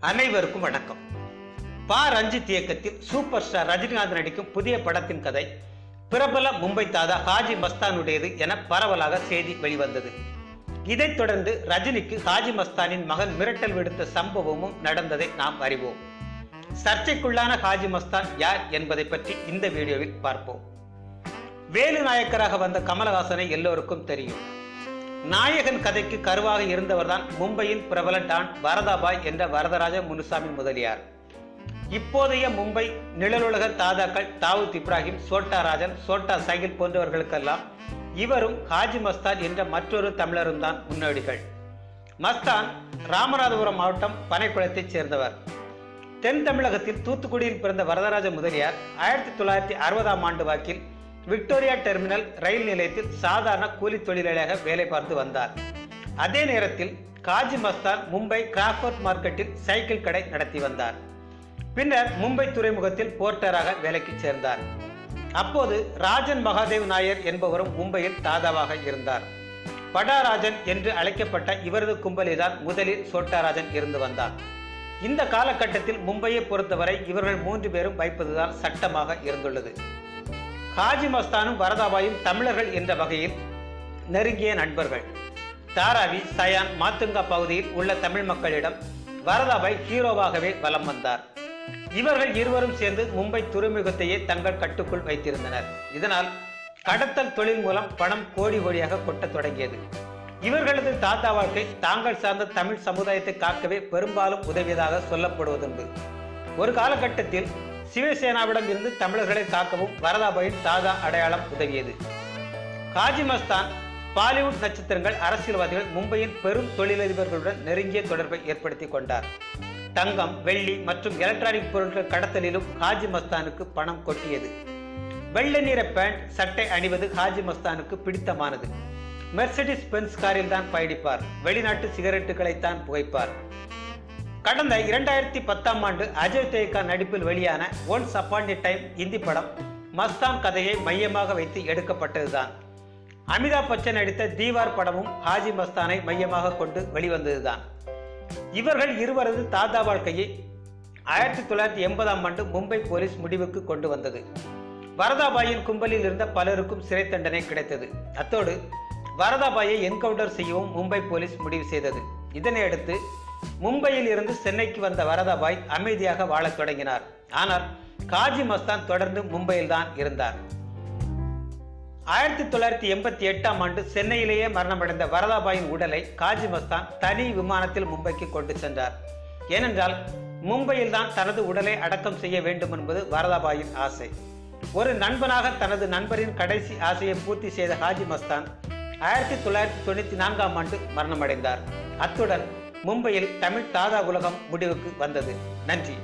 அனைவருக்கும் வணக்கம். பா. ரஞ்சித் இயக்கத்தில் சூப்பர் ஸ்டார் ரஜினிகாந்த் நடிக்கும் புதிய படத்தின் கதை பிரபல மும்பை தாதா ஹாஜி மஸ்தானுடையது என பரவலாக செய்தி வெளிவந்தது. இதைத் தொடர்ந்து ரஜினிக்கு ஹாஜி மஸ்தானின் மகன் மிரட்டல் விடுத்த சம்பவமும் நடந்ததை நாம் அறிவோம். சர்ச்சைக்குள்ளான ஹாஜி மஸ்தான் யார் என்பதை பற்றி இந்த வீடியோவில் பார்ப்போம். வேலு நாயக்கராக வந்த கமலஹாசனை எல்லோருக்கும் தெரியும். நாயகன் கதைக்கு கருவாக இருந்தவர்தான் மும்பையின் பிரபல டான் வரதாபாய் என்ற வரதராஜ முனுசாமி முதலியார். இப்போதைய மும்பை நிழலுலக தாதாக்கள் தாவூத் இப்ராஹிம் சோட்டா ராஜன் சோட்டா சைகில் போன்றவர்களுக்கெல்லாம் இவரும் ஹாஜி மஸ்தான் என்ற மற்றொரு தமிழரும் தான் முன்னோடிகள். மஸ்தான் ராமநாதபுரம் மாவட்டம் பனைக்குளத்தைச் சேர்ந்தவர். தென் தமிழகத்தில் தூத்துக்குடியில் பிறந்த வரதராஜ முதலியார் ஆயிரத்தி தொள்ளாயிரத்தி அறுபதாம் ஆண்டு வாக்கில் விக்டோரியா டெர்மினல் ரயில் நிலையத்தில் சாதாரண கூலி தொழிலாளியாக வேலை பார்த்து வந்தார். அதே நேரத்தில் காஜி மஸ்தான் மும்பை கிராஃபோர்ட் மார்க்கெட்டில் சைக்கிள் கடை நடத்தி வந்தார். பின்னர் மும்பை துறைமுகத்தில் போர்ட்டராக வேலைக்கு சேர்ந்தார். அப்போது ராஜன் மகாதேவ் நாயர் என்பவரும் மும்பையில் தாதாவாக இருந்தார். படாராஜன் என்று அழைக்கப்பட்ட இவரது கும்பலில்தான் முதலில் சோட்டாராஜன் இருந்து வந்தார். இந்த காலகட்டத்தில் மும்பையை பொறுத்தவரை இவர்கள் மூன்று பேரும் வைப்பதுதான் சட்டமாக இருந்துள்ளது. ஹாஜி மஸ்தானும் வரதாபாயும் தமிழர்கள் என்ற வகையில் நெருங்கிய நண்பர்கள். தாராவி சயான் மாத்துங்கா பகுதியில் உள்ள தமிழ் மக்களிடம் வரதாபாய் ஹீரோவாகவே வலம் வந்தார். இவர்கள் இருவரும் சேர்ந்து மும்பை துறைமுகத்தையே தங்கள் கட்டுக்குள் வைத்திருந்தனர். இதனால் கடத்தல் தொழில் மூலம் பணம் கோடி கோடியாக கொட்டத் தொடங்கியது. இவர்களது தாத்தா வாழ்க்கை தாங்கள் சார்ந்த தமிழ் சமுதாயத்தை காக்கவே பெரும்பாலும் உதவியதாக சொல்லப்படுவதுண்டு. ஒரு காலகட்டத்தில் சிவசேனாவிடம் இருந்து தமிழர்களை காக்கவும் வரதாபாயின் தாதா அடையாளம் உதவியது. காஜி மஸ்தான் பாலிவுட் நட்சத்திரங்கள் அரசியல்வாதிகள் மும்பையின் பெரும் தொழிலதிபர்களுடன் நெருங்கிய தொடர்பை ஏற்படுத்தி கொண்டார். தங்கம் வெள்ளி மற்றும் எலக்ட்ரானிக் பொருட்கள் கடத்தலிலும் ஹாஜி மஸ்தானுக்கு பணம் கொட்டியது. வெள்ளை நிற பேண்ட் சட்டை அணிவது ஹாஜி மஸ்தானுக்கு பிடித்தமானது. மெர்சடிஸ் பென்ஸ் காரில் தான் பயணிப்பார். வெளிநாட்டு சிகரெட்டுகளைத்தான் புகைப்பார். கடந்த இரண்டாயிரத்தி பத்தாம் ஆண்டு அஜய் தேக்கா நடிப்பில் வெளியான ஒன்ஸ் அப்பான் டைம் இந்தி படம் மஸ்தான் கதையை மையமாக வைத்து எடுக்கப்பட்டதுதான். அமிதாப் பச்சன் நடித்த தீவார் படமும் ஹாஜி மஸ்தானை மையமாக கொண்டு வெளிவந்ததுதான். இவர்கள் இருவரது தாத்தா வாழ்க்கையை ஆயிரத்தி தொள்ளாயிரத்தி எண்பதாம் ஆண்டு மும்பை போலீஸ் முடிவுக்கு கொண்டு வந்தது. வரதாபாயின் கும்பலில் இருந்த பலருக்கும் சிறை தண்டனை கிடைத்தது. அத்தோடு வரதாபாயை என்கவுண்டர் செய்யவும் மும்பை போலீஸ் முடிவு செய்தது. இதனையடுத்து மும்பையில் இருந்து சென்னைக்கு வந்த வரதாபாய் அமைதியாக வாழத் தொடங்கினார். ஆனால் காஜி மஸ்தான் தொடர்ந்து மும்பையில் தான் இருந்தார். ஆயிரத்தி தொள்ளாயிரத்தி எண்பத்தி எட்டாம் ஆண்டு சென்னையிலேயே மரணமடைந்த வரதாபாயின் உடலை காஜி மஸ்தான் தனி விமானத்தில் மும்பைக்கு கொண்டு சென்றார். ஏனென்றால் மும்பையில் தான் தனது உடலை அடக்கம் செய்ய வேண்டும் என்பது வரதாபாயின் ஆசை. ஒரு நண்பனாக தனது நண்பரின் கடைசி ஆசையை பூர்த்தி செய்த ஹாஜி மஸ்தான் ஆயிரத்தி தொள்ளாயிரத்தி தொண்ணூற்றி நான்காம் ஆண்டு மரணமடைந்தார். அத்துடன் மும்பையில் தமிழ் தாதா உலகம் முடிவுக்கு வந்தது. நன்றி.